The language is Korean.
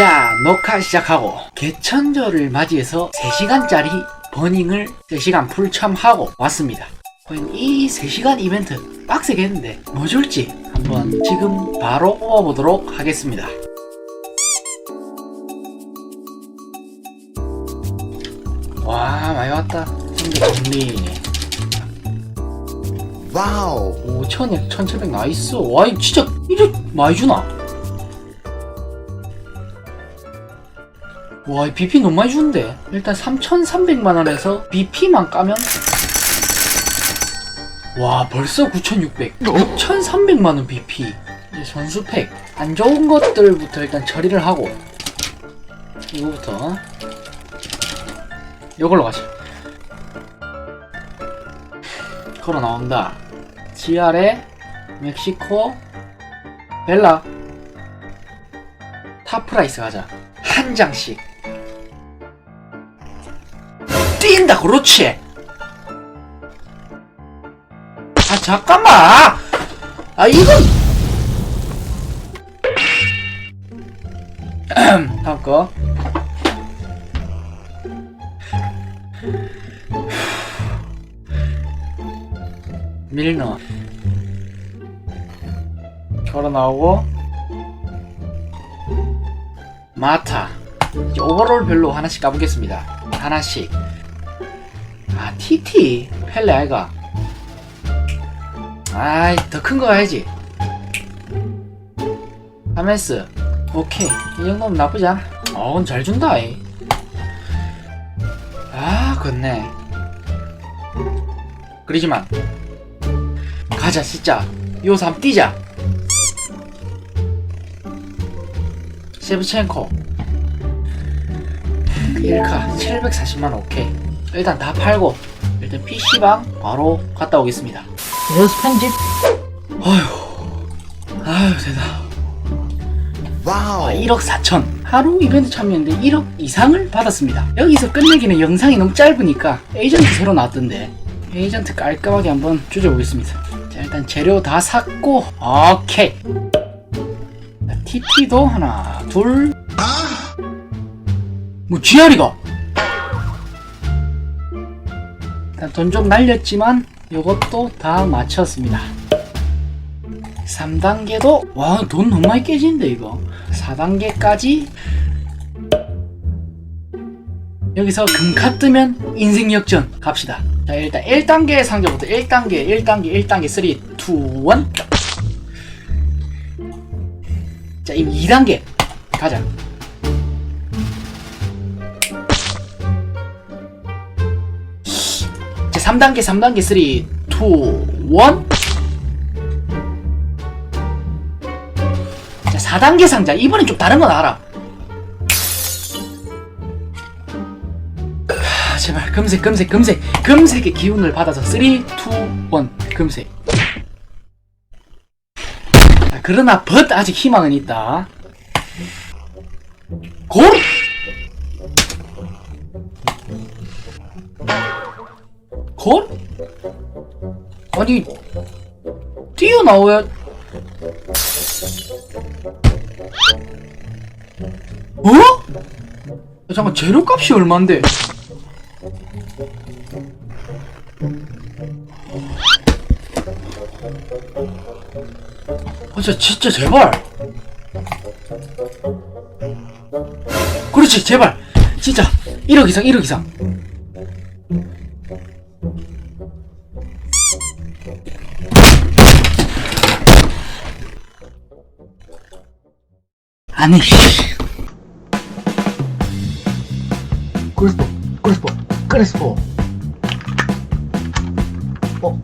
자, 녹화 시작하고 개천절을 맞이해서 3시간짜리 버닝을 3시간 풀참하고 왔습니다. 과연 이 3시간 이벤트 빡세겠는데 뭐 줄지 한번 지금 바로 뽑아보도록 하겠습니다. 와 많이 왔다. 근데 정리 와우 5천에 1700 나이스. 와 진짜 이래 많이 주나? 와, 이 BP 너무 많이 주는데? 일단 3,300만원에서 BP만 까면? 와, 벌써 9,600. 6,300만원 BP. 이제 선수팩. 안 좋은 것들부터 일단 처리를 하고. 이거부터. 이걸로 가자. 걸어 나온다. GR에 멕시코 벨라 탑프라이스 가자. 한 장씩. 뛴다 그렇지? 아 잠깐만! 아 이건! 다음 거. 밀너 걸어 나오고 마타. 이제 오버롤 별로 하나씩 까보겠습니다. 하나씩 아 TT 펠레 아이가. 아이 더 큰거 가야지. 하메스 오케이. 이 정도면 나쁘지 않아. 어 그건 잘 준다 이. 아 그렇네. 그러지만 가자 진짜. 요사 한번 뛰자. 세브첸코. 1카 740만원 오케이 일단 다 팔고 일단 PC방 바로 갔다 오겠습니다. 뉴스 편집. 어휴 아휴 되다 와우. 아, 1억 4천. 하루 이벤트 참여했는데 1억 이상을 받았습니다. 여기서 끝내기는 영상이 너무 짧으니까 에이전트 새로 나왔던데 에이전트 깔끔하게 한번 조져보겠습니다. 자 일단 재료 다 샀고 오케이. 자, TT도 하나 둘뭐 GR이가 돈 좀 날렸지만 이것도 다 마쳤습니다. 3단계도 와 돈 너무 많이 깨지는데 이거. 4단계까지. 여기서 금카 뜨면 인생 역전 갑시다. 자 일단 1단계 상자부터 1단계 1단계 1단계 3 2 1 자, 이거 2단계 가자 3단계 3단계 3 2 1 자, 4단계 상자. 이번엔 좀 다른 건 알아. 하, 제발, 금색, 금색, 금색. 금색의 기운을 받아서 3, 2, 1. 금색. 자, 그러나, 벗 아직 희망은 있다. 골! 골? 아니, 뛰어나와야 어? 야, 잠깐 재료값이 얼만데? 아 진짜 진짜 제발 그렇지 제발 진짜 1억 이상 1억 이상 아니 크리스포 크리스포 크리스포. 어?